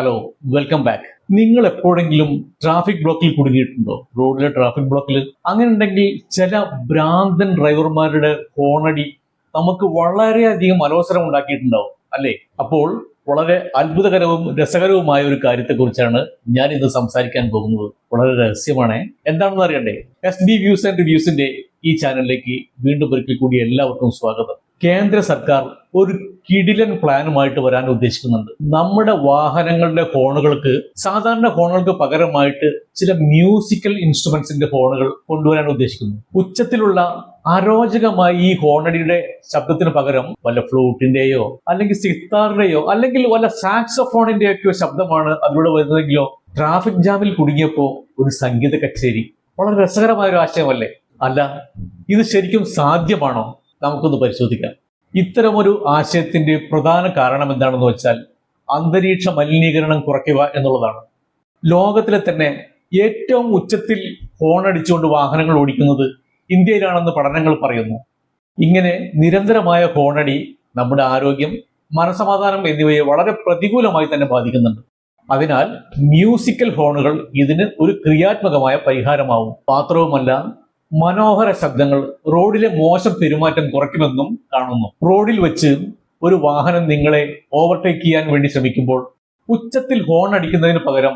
Hello welcome back നിങ്ങൾ എപ്പോഴെങ്കിലും traffic ബ്ലോക്കിൽ കുടുങ്ങിയിട്ടുണ്ടോ? റോഡിലെ ട്രാഫിക് ബ്ലോക്കിൽ അങ്ങനെ ഉണ്ടെങ്കിൽ ചില ഭ്രാന്തൻ ഡ്രൈവർമാരുടെ ഹോണടി നമുക്ക് വളരെയധികം അലോസരം ഉണ്ടാക്കിയിട്ടുണ്ടാവും അല്ലേ? അപ്പോൾ വളരെ അത്ഭുതകരവും രസകരവുമായ ഒരു കാര്യത്തെക്കുറിച്ചാണ് ഞാൻ ഇന്ന് സംസാരിക്കാൻ പോകുന്നത്. വളരെ രഹസ്യമാണ്. എന്താണെന്ന് അറിയണ്ടേ? എസ് ഡി വ്യൂസ് ആൻഡ് റിവ്യൂസിന്റെ ഈ ചാനലിലേക്ക് വീണ്ടും ഒരിക്കൽ കൂടി എല്ലാവർക്കും സ്വാഗതം. കേന്ദ്ര സർക്കാർ ഒരു കിടിലൻ പ്ലാനുമായിട്ട് വരാൻ ഉദ്ദേശിക്കുന്നുണ്ട്. നമ്മുടെ വാഹനങ്ങളുടെ ഹോണുകൾക്ക് സാധാരണ ഹോണുകൾക്ക് പകരമായിട്ട് ചില മ്യൂസിക്കൽ ഇൻസ്ട്രുമെന്റ്സിന്റെ ഹോണുകൾ കൊണ്ടുവരാൻ ഉദ്ദേശിക്കുന്നു. ഉച്ചത്തിലുള്ള അരോചകമായി ഈ ഹോണടിയുടെ ശബ്ദത്തിന് പകരം വല്ല ഫ്ലൂട്ടിന്റെയോ അല്ലെങ്കിൽ സിത്താറിന്റെയോ അല്ലെങ്കിൽ വല്ല സാക്സഫോണിന്റെയൊക്കെയോ ശബ്ദമാണ് അതിലൂടെ വരുന്നതെങ്കിലോ ട്രാഫിക് ജാമിൽ കുടുങ്ങിയപ്പോ ഒരു സംഗീത കച്ചേരി. വളരെ രസകരമായ ഒരു ആശയമല്ലേ? അല്ല ഇത് ശരിക്കും സാധ്യമാണോ? നമുക്കൊന്ന് പരിശോധിക്കാം. ഇത്തരമൊരു ആശയത്തിന്റെ പ്രധാന കാരണം എന്താണെന്ന് വെച്ചാൽ അന്തരീക്ഷ മലിനീകരണം കുറയ്ക്കുക എന്നുള്ളതാണ്. ലോകത്തിലെ തന്നെ ഏറ്റവും ഉച്ചത്തിൽ ഹോണടിച്ചുകൊണ്ട് വാഹനങ്ങൾ ഓടിക്കുന്നത് ഇന്ത്യയിലാണെന്ന് പഠനങ്ങൾ പറയുന്നു. ഇങ്ങനെ നിരന്തരമായ ഹോണടി നമ്മുടെ ആരോഗ്യം മനസമാധാനം എന്നിവയെ വളരെ പ്രതികൂലമായി തന്നെ ബാധിക്കുന്നുണ്ട്. അതിനാൽ മ്യൂസിക്കൽ ഹോണുകൾ ഇതിന് ഒരു ക്രിയാത്മകമായ പരിഹാരമാവും. മാത്രവുമല്ല മനോഹര ശബ്ദങ്ങൾ റോഡിലെ മോശം പെരുമാറ്റം കുറയ്ക്കുമെന്നും കാണുന്നു. റോഡിൽ വെച്ച് ഒരു വാഹനം നിങ്ങളെ ഓവർടേക്ക് ചെയ്യാൻ വേണ്ടി ശ്രമിക്കുമ്പോൾ ഉച്ചത്തിൽ ഹോൺ അടിക്കുന്നതിന് പകരം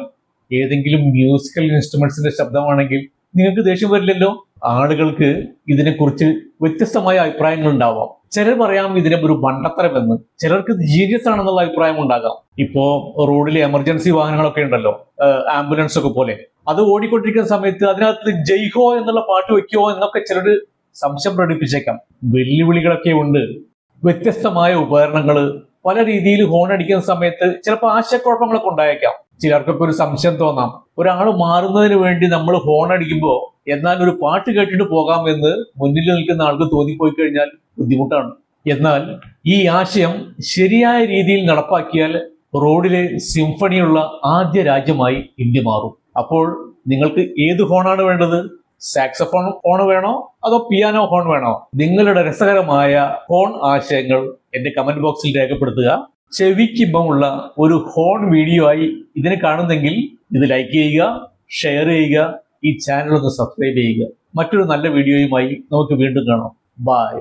ഏതെങ്കിലും മ്യൂസിക്കൽ ഇൻസ്ട്രുമെന്റ്സിന്റെ ശബ്ദമാണെങ്കിൽ നിങ്ങൾക്ക് ദേഷ്യം വരില്ലല്ലോ? ആളുകൾക്ക് ഇതിനെക്കുറിച്ച് വ്യത്യസ്തമായ അഭിപ്രായങ്ങൾ ഉണ്ടാവാം ചിലർ പറയാം ഇതിനെ ഒരു മണ്ടത്തരമെന്ന്. ചിലർക്ക് ജീനിയസ് ആണെന്നുള്ള അഭിപ്രായം ഉണ്ടാകാം. ഇപ്പോ റോഡിലെ എമർജൻസി വാഹനങ്ങളൊക്കെ ഉണ്ടല്ലോ ആംബുലൻസ് ഒക്കെ പോലെ. അത് ഓടിക്കൊണ്ടിരിക്കുന്ന സമയത്ത് അതിനകത്ത് ജയ്ഹോ എന്നുള്ള പാട്ട് വെക്കുമോ എന്നൊക്കെ ചിലർ സംശയം പ്രകടിപ്പിച്ചേക്കാം. വെല്ലുവിളികളൊക്കെ ഉണ്ട്. വ്യത്യസ്തമായ ഉപകരണങ്ങൾ പല രീതിയിൽ ഹോൺ അടിക്കുന്ന സമയത്ത് ചിലപ്പോൾ ആശയക്കുഴപ്പങ്ങളൊക്കെ ഉണ്ടായേക്കാം. ചിലർക്കൊക്കെ ഒരു സംശയം തോന്നാം. ഒരാൾ മാറുന്നതിന് വേണ്ടി നമ്മൾ ഹോൺ അടിക്കുമ്പോൾ എന്നാൽ ഒരു പാട്ട് കേട്ടിട്ട് പോകാം എന്ന് മുന്നിൽ നിൽക്കുന്ന ആൾക്ക് തോന്നിപ്പോയി കഴിഞ്ഞാൽ ബുദ്ധിമുട്ടാണ്. എന്നാൽ ഈ ആശയം ശരിയായ രീതിയിൽ നടപ്പാക്കിയാൽ റോഡിലെ സിംഫണിയുള്ള ആദ്യ രാജ്യമായി ഇന്ത്യ മാറും. അപ്പോൾ നിങ്ങൾക്ക് ഏത് ഹോണാണ് വേണ്ടത്? സാക്സഫോൺ ഹോൺ വേണോ അതോ പിയാനോ ഹോൺ വേണോ? നിങ്ങളുടെ രസകരമായ ഹോൺ ആശയങ്ങൾ എന്റെ കമന്റ് ബോക്സിൽ രേഖപ്പെടുത്തുക. ചെവിക്കിമ്പമുള്ള ഒരു ഹോൺ വീഡിയോ ആയി ഇതിനെ കാണുന്നെങ്കിൽ ഇത് ലൈക്ക് ചെയ്യുക ഷെയർ ചെയ്യുക ഈ ചാനൽ ഒന്ന് സബ്സ്ക്രൈബ് ചെയ്യുക. മറ്റൊരു നല്ല വീഡിയോയുമായി നമുക്ക് വീണ്ടും കാണാം. ബൈ